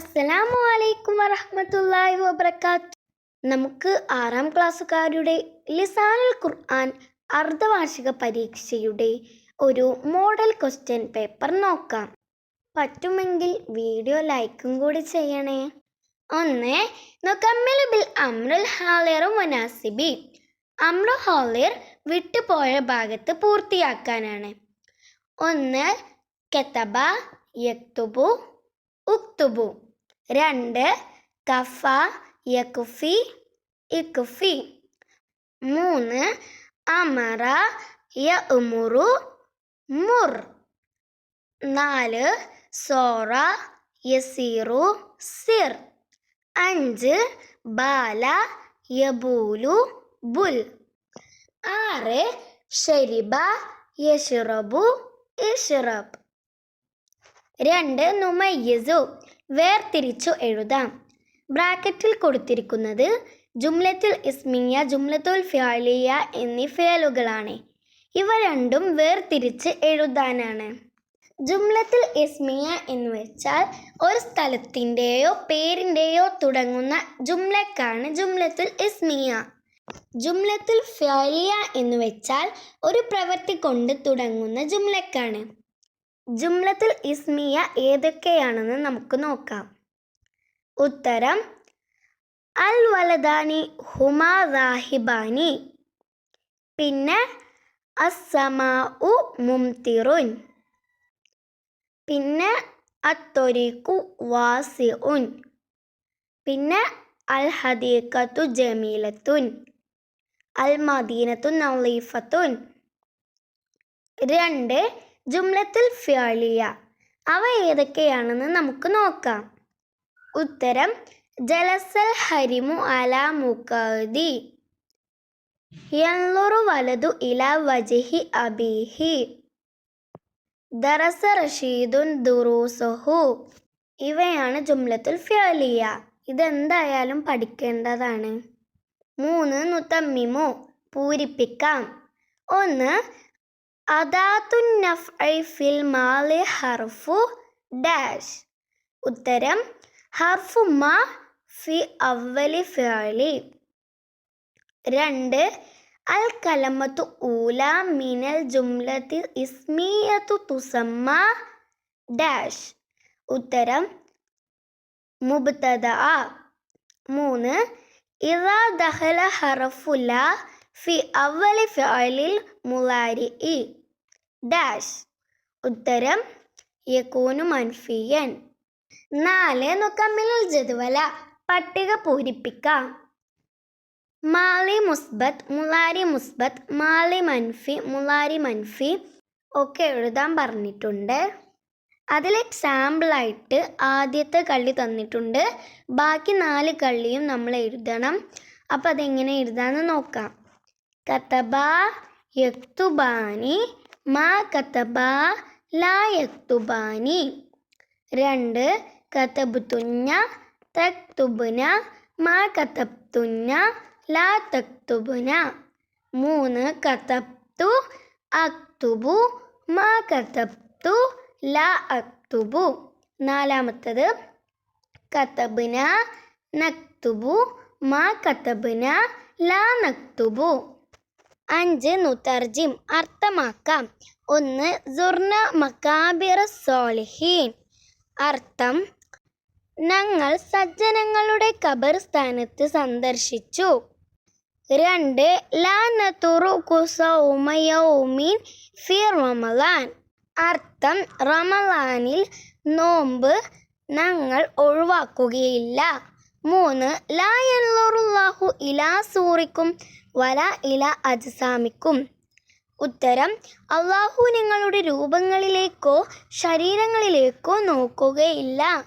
അസ്സലാമു അലൈക്കും വറഹ്മത്തുള്ളാഹി വബർക്കാത്തു നമുക്ക് ആറാം ക്ലാസ്സുകാരുടെ ലിസാനുൽ ഖുർആൻ അർദ്ധവാർഷിക പരീക്ഷയുടെ ഒരു മോഡൽ ക്വസ്റ്റ്യൻ പേപ്പർ നോക്കാം. പറ്റുമെങ്കിൽ വീഡിയോ ലൈക്കും കൂടി ചെയ്യണേ. ഒന്ന് നുക്കമ്മിലു ബിൽ അമ്രുൽ ഹാലിറും മുനാസിബി. അമ്രു ഹാലിർ വിട്ടുപോയ ഭാഗത്ത് പൂർത്തിയാക്കാനാണ്. ഒന്ന് കെത്തബ യക്തുബു ഉക്തുബു. രണ്ട് കഫ യക്കുഫി ഇക്കുഫി മൂന്ന് അമറ യഉമുറു മുർ. നാല് സോറ യസീറു സിർ. അഞ്ച് ബാല യബൂലു ബുൽ. ആറ് ഷരിബ യഷുറബു ഇഷുറബ്. രണ്ട് നുമയ്യസു. വേർതിരിച്ചു എഴുതാം. ബ്രാക്കറ്റിൽ കൊടുത്തിരിക്കുന്നത് ജുംലത്തുൽ ഇസ്മിയ ജുംലത്തുൽ ഫിയാലിയ എന്നീ ഫേലുകളാണ് ഇവ രണ്ടും വേർതിരിച്ച് എഴുതാനാണ്. ജുംലത്തുൽ ഇസ്മിയ എന്ന് വെച്ചാൽ ഒരു സ്ഥലത്തിന്റെയോ പേരിന്റെയോ തുടങ്ങുന്ന ജുംലക്കാണ് ജുംലത്തുൽ ഇസ്മിയ. ജുംലത്തുൽ ഫിയാലിയ എന്ന് വെച്ചാൽ ഒരു പ്രവൃത്തി കൊണ്ട് തുടങ്ങുന്ന ജുംലക്കാണ്. ജുംലത്തുൽ ഇസ്മിയ ഏതൊക്കെയാണെന്ന് നമുക്ക് നോക്കാം. ഉത്തരം അൽ വലദാനി ഹുമാ റാഹിബാനി പിന്നെ അസമാ ഉ മുംതിറുൻ. പിന്നെ അത്തൊരിക്കു വാസി ഉൻ പിന്നെ അൽ ഹദീഖത്തു ജമീലത്തുൻ. അൽ മദീനത്തു നളീഫത്തുൻ. രണ്ട് ജുംലത്തുൽ ഫിയാലിയ അവ ഏതൊക്കെയാണെന്ന് നമുക്ക് നോക്കാം. ഉത്തരം ജലസൽ ഹരിമു അല മുഖദി. യൻലുറു വലതു ഇല വജിഹി അബീഹി. ദറസ റഷീദുൻ ദുറൂസഹു. ഇവയാണ് ജുംലത്തുൽ ഫിയാലിയ ഇതെന്തായാലും പഠിക്കേണ്ടതാണ്. മൂന്ന് നുത്തമ്മിമു. പൂരിപ്പിക്കാം. ഒന്ന് ഫിൽ മാലി ഹർഫു ഡാഷ്. ഉത്തരം ഹർഫു മ ഫി അവലി ഫിഅലി. രണ്ട് അൽ കലമത്തു ഊല മിനൽ ജുംലത്തി ഇസ്മിയത്തു തുസമ്മ ഡാഷ്. ഉത്തരം മുബ്തദ. മൂന്ന് ഇറാ ദഹല ഹറഫുല ഫി അവലി ഫിഅലിൽ മുലാരി ഡാഷ് ഉത്തരം യക്കൂനു മൻഫിയൻ. നാല് നുക്കമ്മിലുൽ ജതുവല പട്ടിക പൂരിപ്പിക്കാം. മാലി മുസ്ബത്ത് മുലാരി മുസ്ബത്ത് മാലി മൻഫി മുലാരി മൻഫി. ഒക്കെ എഴുതാൻ പറഞ്ഞിട്ടുണ്ട്. അതിൽ എക്സാമ്പിളായിട്ട് ആദ്യത്തെ കള്ളി തന്നിട്ടുണ്ട്. ബാക്കി നാല് കള്ളിയും നമ്മൾ എഴുതണം. അപ്പം അതെങ്ങനെ എഴുതാമെന്ന് നോക്കാം. കത്തബ യക്തുബാനി മാ കത്തബ ലാ യക്തുബാനി രണ്ട് കത്തബുത്തുഞ്ഞ തക്തുബുന മാ കത്തബ്തുഞ്ഞ ലാ തക്തുബുന മൂന്ന് കത്തബ്തു അക്തുബു മാ കത്തബ്തു ലാ അക്തുബു. നാലാമത്തത് കത്തബിന നക്തുബു മാ കത്തബിന ലാ നക്തുബു. അഞ്ച് നുതർജിം അർത്ഥമാക്കാം. ഒന്ന് സുർണ മക്കാബിറ സോളിഹീൻ അർത്ഥം ഞങ്ങൾ സജ്ജനങ്ങളുടെ ഖബർ സ്ഥാനത്ത് സന്ദർശിച്ചു. രണ്ട് ലാ നതുറു കുസൗമയൗമീൻ ഫി റമലാൻ അർത്ഥം റമലാനിൽ നോമ്പ് ഞങ്ങൾ ഒഴിവാക്കുകയില്ല. മൂന്ന് ലാ ഇലാ സൂറിക്കും വല ഇല അജ്സാമിക്കും. ഉത്തരം അള്ളാഹു നിങ്ങളുടെ രൂപങ്ങളിലേക്കോ ശരീരങ്ങളിലേക്കോ നോക്കുകയില്ല.